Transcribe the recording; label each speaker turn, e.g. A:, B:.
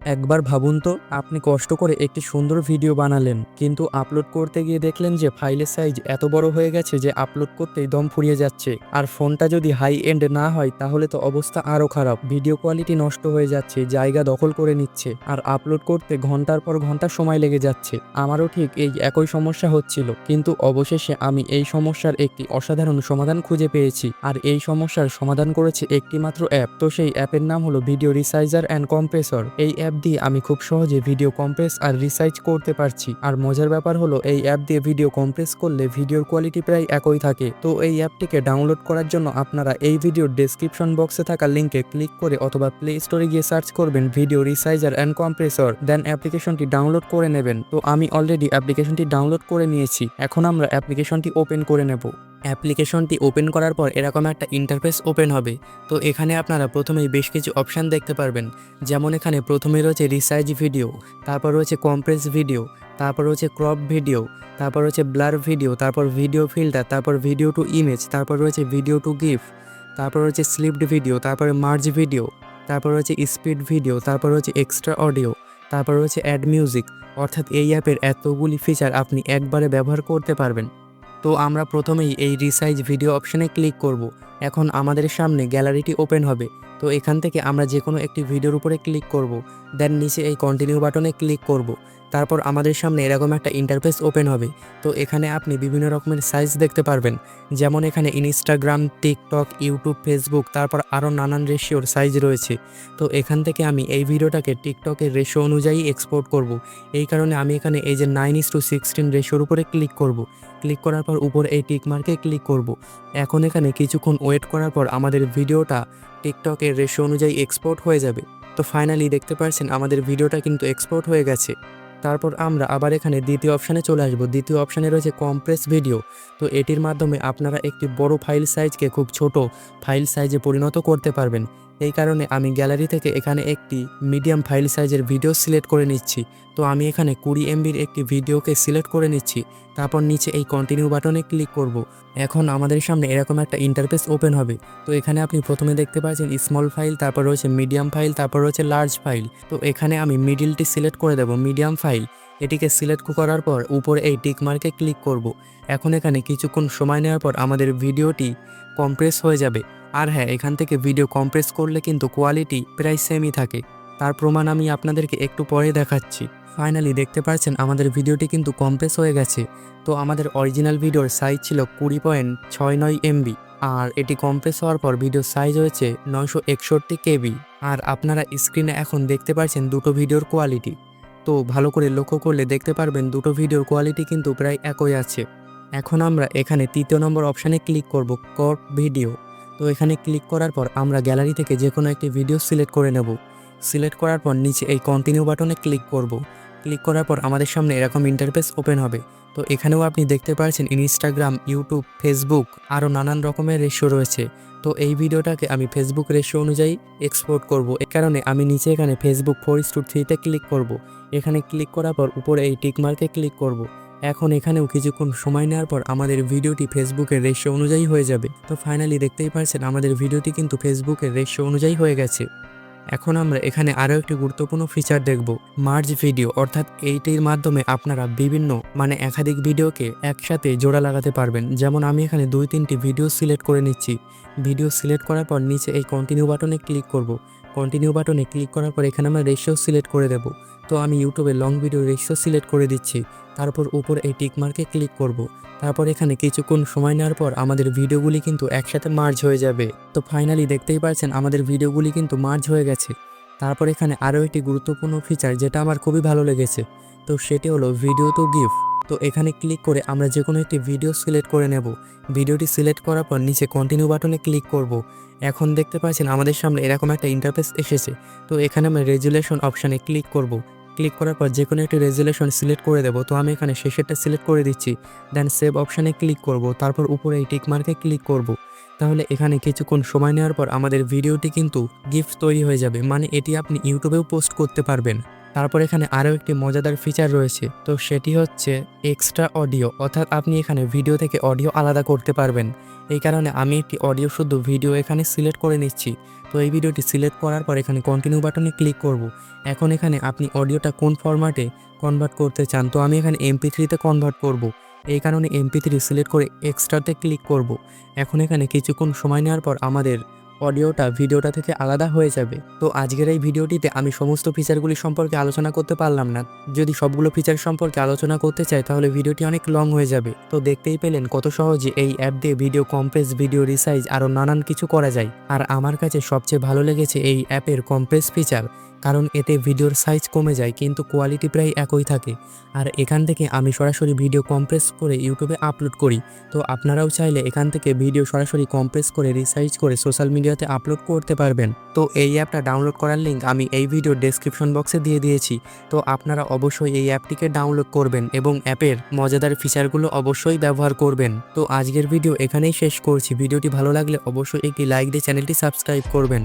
A: একবার ভাবুন তো, আপনি কষ্ট করে একটি সুন্দর ভিডিও বানালেন, কিন্তু আপলোড করতে গিয়ে দেখলেন যে ফাইলের সাইজ এত বড় হয়ে গেছে যে আপলোড করতেই দম ফুরিয়ে যাচ্ছে। আর ফোনটা যদি হাই এন্ড না হয়, তাহলে তো অবস্থা আরও খারাপ। ভিডিও কোয়ালিটি নষ্ট হয়ে যাচ্ছে, জায়গা দখল করে নিচ্ছে, আর আপলোড করতে ঘণ্টার পর ঘণ্টা সময় লেগে যাচ্ছে। আমারও ঠিক এই একই সমস্যা হচ্ছিল, কিন্তু অবশেষে আমি এই সমস্যার একটি অসাধারণ সমাধান খুঁজে পেয়েছি, আর এই সমস্যার সমাধান করেছে একটি মাত্র অ্যাপ। তো সেই অ্যাপের নাম হলো ভিডিও রিসাইজার অ্যান্ড কম্প্রেসর। এই অ্যাপ দিয়ে আমি খুব সহজে ভিডিও কম্প্রেস আর রিসাইজ করতে পারছি। আর মজার ব্যাপার হলো, এই অ্যাপ দিয়ে ভিডিও কম্প্রেস করলে ভিডিওর কোয়ালিটি প্রায় একই থাকে। তো এই অ্যাপটিকে ডাউনলোড করার জন্য আপনারা এই ভিডিওর ডেসক্রিপশন বক্সে থাকা লিঙ্কে ক্লিক করে অথবা প্লে স্টোরে গিয়ে সার্চ করবেন video resizer and compressor then অ্যাপ্লিকেশনটি ডাউনলোড করে নেবেন। তো আমি অলরেডি অ্যাপ্লিকেশনটি ডাউনলোড করে নিয়েছি। এখন আমরা অ্যাপ্লিকেশনটি ওপেন করে নেব। অ্যাপ্লিকেশনটি ওপেন করার পর এরকম একটা ইন্টারফেস ওপেন হবে। তো এখানে আপনারা প্রথমেই বেশ কিছু অপশান দেখতে পারবেন। যেমন এখানে প্রথমে রয়েছে রিসাইজ ভিডিও তারপর রয়েছে কম্প্রেস ভিডিও তারপর রয়েছে ক্রপ ভিডিও তারপর রয়েছে ব্লার ভিডিও তারপর ভিডিও ফিল্টার তারপর ভিডিও টু ইমেজ তারপর রয়েছে ভিডিও টু গিফট তারপর রয়েছে স্লিপড ভিডিও তারপরে মার্জ ভিডিও তারপর রয়েছে স্পিড ভিডিও তারপর রয়েছে এক্সট্রা অডিও তারপর রয়েছে অ্যাড মিউজিক অর্থাৎ এই অ্যাপের এতগুলি ফিচার আপনি একবারে ব্যবহার করতে পারবেন। তো আমরা প্রথমেই এই রিসাইজ ভিডিও অপশানে ক্লিক করব। এখন আমাদের সামনে গ্যালারিটি ওপেন হবে তো এখান থেকে আমরা যে কোনো একটি ভিডিওর উপরে ক্লিক করব। দেন নিচে এই কন্টিনিউ বাটনে ক্লিক করব। তারপর আমাদের সামনে এরকম একটা ইন্টারফেস ওপেন হবে তো এখানে আপনি বিভিন্ন রকমের সাইজ দেখতে পারবেন যেমন এখানে ইনস্টাগ্রাম টিকটক ইউটিউব ফেসবুক তারপর আরও নানান রেশিওর সাইজ রয়েছে তো এখান থেকে আমি এই ভিডিওটাকে টিকটকের রেশিও অনুযায়ী এক্সপোর্ট করব। এই কারণে আমি এখানে এই যে নাইন ইস টু সিক্সটিন রেশিওর উপরে ক্লিক করব। ক্লিক করার পর উপর এই টিক মার্কে ক্লিক করব। এখন এখানে কিছুক্ষণ ওয়েট করার পর আমাদের ভিডিওটা টিকটকের রেশিও অনুযায়ী এক্সপোর্ট হয়ে যাবে তো ফাইনালি দেখতে পাচ্ছেন আমাদের ভিডিওটা কিন্তু এক্সপোর্ট হয়ে গেছে তারপর আমরা আবার এখানে দ্বিতীয় অপশানে চলে আসব। দ্বিতীয় অপশানে রয়েছে কম্প্রেস ভিডিও তো এটির মাধ্যমে আপনারা একটি বড় ফাইল সাইজকে খুব ছোট ফাইল সাইজে পরিণত করতে পারবেন। এই কারণে আমি গ্যালারি থেকে এখানে একটি মিডিয়াম ফাইল সাইজের ভিডিও সিলেক্ট করে নিচ্ছি। তো আমি এখানে কুড়ি এমবির একটি ভিডিওকে সিলেক্ট করে নিচ্ছি। তারপর নিচে এই কন্টিনিউ বাটনে ক্লিক করব। এখন আমাদের সামনে এরকম একটা ইন্টারফেস ওপেন হবে। তো এখানে আপনি প্রথমে দেখতে পাচ্ছেন স্মল ফাইল তারপর রয়েছে মিডিয়াম ফাইল তারপর রয়েছে লার্জ ফাইল তো এখানে আমি মিডিলটি সিলেক্ট করে দেব মিডিয়াম ফাইল এটিকে সিলেক্ট করার পর উপরে এই টিক মার্কে ক্লিক করব। এখন এখানে কিছুক্ষণ সময় নেওয়ার পর আমাদের ভিডিওটি কম্প্রেস হয়ে যাবে। আর হ্যাঁ এখান থেকে ভিডিও কম্প্রেস করলে কিন্তু কোয়ালিটি প্রায় সেমই থাকে। তার প্রমাণ আমি আপনাদেরকে একটু পরে দেখাচ্ছি। ফাইনালি দেখতে পাচ্ছেন আমাদের ভিডিওটি কিন্তু কম্প্রেস হয়ে গেছে। তো আমাদের অরিজিনাল ভিডিওর সাইজ ছিল কুড়ি পয়েন্ট ছয় নয় এমবি। আর এটি কম্প্রেস হওয়ার পর ভিডিওর সাইজ হয়েছে নয়শো একষট্টি কেবি। আর আপনারা স্ক্রিনে এখন দেখতে পাচ্ছেন দুটো ভিডিওর কোয়ালিটি তো ভালো করে লক্ষ্য করলে দেখতে পারবেন দুটো ভিডিওর কোয়ালিটি কিন্তু প্রায় একই আছে। এখন আমরা এখানে তৃতীয় নম্বর অপশানে ক্লিক করব কর ভিডিও তো এখানে ক্লিক করার পর আমরা গ্যালারি থেকে যে কোনো একটি ভিডিও সিলেক্ট করে নেব। সিলেক্ট করার পর নিচে এই কন্টিনিউ বাটনে ক্লিক করব। ক্লিক করার পর আমাদের সামনে এরকম ইন্টারফেস ওপেন হবে। তো এখানেও আপনি দেখতে পাচ্ছেন ইনস্টাগ্রাম ইউটিউব ফেসবুক আরও নানান রকমের রেশিও রয়েছে। তো এই ভিডিওটাকে আমি ফেসবুক রেশিও অনুযায়ী এক্সপোর্ট করব। এ কারণে আমি নিচে এখানে ফেসবুক ফোর টু থ্রিতে ক্লিক করব। এখানে ক্লিক করার পর উপরে এই টিকমার্কে ক্লিক করব। এখন এখানেও কিছুক্ষণ সময় নেওয়ার পর আমাদের ভিডিওটি ফেসবুকের রেশিও অনুযায়ী হয়ে যাবে। তো ফাইনালি দেখতেই পারছেন আমাদের ভিডিওটি কিন্তু ফেসবুকের রেশিও অনুযায়ী হয়ে গেছে। এখন আমরা এখানে আরও একটি গুরুত্বপূর্ণ ফিচার দেখব মার্জ ভিডিও অর্থাৎ এইটির মাধ্যমে আপনারা বিভিন্ন মানে একাধিক ভিডিওকে একসাথে জোড়া লাগাতে পারবেন। যেমন আমি এখানে দুই তিনটি ভিডিও সিলেক্ট করে নিচ্ছি। ভিডিও সিলেক্ট করার পর নিচে এই কন্টিনিউ বাটনে ক্লিক করব। কন্টিনিউ বাটনে ক্লিক করার পর এখানে আমরা রেশিও সিলেক্ট করে দেব। তো আমি ইউটিউবে লং ভিডিও রেশিও সিলেক্ট করে দিচ্ছি। তারপর উপর এই টিকমার্কে ক্লিক করব। তারপর এখানে কিছুক্ষণ সময় নেওয়ার পর আমাদের ভিডিওগুলি কিন্তু একসাথে মার্জ হয়ে যাবে। তো ফাইনালি দেখতেই পাচ্ছেন আমাদের ভিডিওগুলি কিন্তু মার্জ হয়ে গেছে। তারপর এখানে আরও একটি গুরুত্বপূর্ণ ফিচার যেটা আমার খুবই ভালো লেগেছে। তো সেটি হলো ভিডিও টু গিফট তো এখানে ক্লিক করে আমরা যে কোনো একটি ভিডিও সিলেক্ট করে নেব। ভিডিওটি সিলেক্ট করার পর নিচে কন্টিনিউ বাটনে ক্লিক করব। এখন দেখতে পাচ্ছেন আমাদের সামনে এরকম একটা ইন্টারফেস এসেছে। তো এখানে আমরা রেজুলেশন অপশানে ক্লিক করব। ক্লিক করার পর যে কোনো একটি রেজুলেশন সিলেক্ট করে দেবো, তো আমি এখানে শেষেরটা সিলেক্ট করে দিচ্ছি। দেন সেভ অপশানে ক্লিক করব, তারপর উপরে এই টিকমার্কে ক্লিক করব। তাহলে এখানে কিছুক্ষণ সময় নেওয়ার পর আমাদের ভিডিওটি কিন্তু গিফট তৈরি হয়ে যাবে মানে এটি আপনি ইউটিউবেও পোস্ট করতে পারবেন। তারপর এখানে আরও একটি মজাদার ফিচার রয়েছে, তো সেটি হচ্ছে এক্সট্রা অডিও অর্থাৎ আপনি এখানে ভিডিও থেকে অডিও আলাদা করতে পারবেন। এই কারণে আমি একটি অডিও শুদ্ধ ভিডিও এখানে সিলেক্ট করে নিচ্ছি। তো এই ভিডিওটি সিলেক্ট করার পর এখানে কন্টিনিউ বাটনে ক্লিক করব। এখন এখানে আপনি অডিওটা কোন ফরম্যাটে কনভার্ট করতে চান, তো আমি এখানে এমপি থ্রিতে কনভার্ট করব। এই কারণে এমপি থ্রি সিলেক্ট করে এক্সট্রাতে ক্লিক করব। এখন এখানে কিছুক্ষণ সময় নেওয়ার পর আমাদের অডিওটা ভিডিওটা থেকে আলাদা হয়ে যাবে। তো আজকের এই ভিডিওটিতে আমি সমস্ত ফিচারগুলি সম্পর্কে আলোচনা করতে পারলাম না। যদি সবগুলো ফিচার সম্পর্কে আলোচনা করতে চাই, তাহলে ভিডিওটি অনেক লং হয়ে যাবে। তো দেখতেই পেলেন কত সহজে এই অ্যাপ দিয়ে ভিডিও কম্প্রেস ভিডিও রিসাইজ আরও নানান কিছু করা যায়। আর আমার কাছে সবচেয়ে ভালো লেগেছে এই অ্যাপের কম্প্রেস ফিচার কারণ এতে ভিডিওর সাইজ কমে যায়, কিন্তু কোয়ালিটি প্রায় একই থাকে। আর এখান থেকে আমি সরাসরি ভিডিও কম্প্রেস করে ইউটিউবে আপলোড করি। তো আপনারাও চাইলে এখান থেকে ভিডিও সরাসরি কম্প্রেস করে রিসাইজ করে সোশ্যাল মিডিয়াতে আপলোড করতে পারবেন। তো এই অ্যাপটা ডাউনলোড করার লিঙ্ক আমি এই ভিডিও ডেসক্রিপশন বক্সে দিয়ে দিয়েছি। তো আপনারা অবশ্যই এই অ্যাপটিকে ডাউনলোড করবেন এবং অ্যাপের মজাদার ফিচারগুলো অবশ্যই ব্যবহার করবেন। তো আজকের ভিডিও এখানেই শেষ করছি। ভিডিওটি ভালো লাগলে অবশ্যই একটি লাইক দিয়ে চ্যানেলটি সাবস্ক্রাইব করবেন।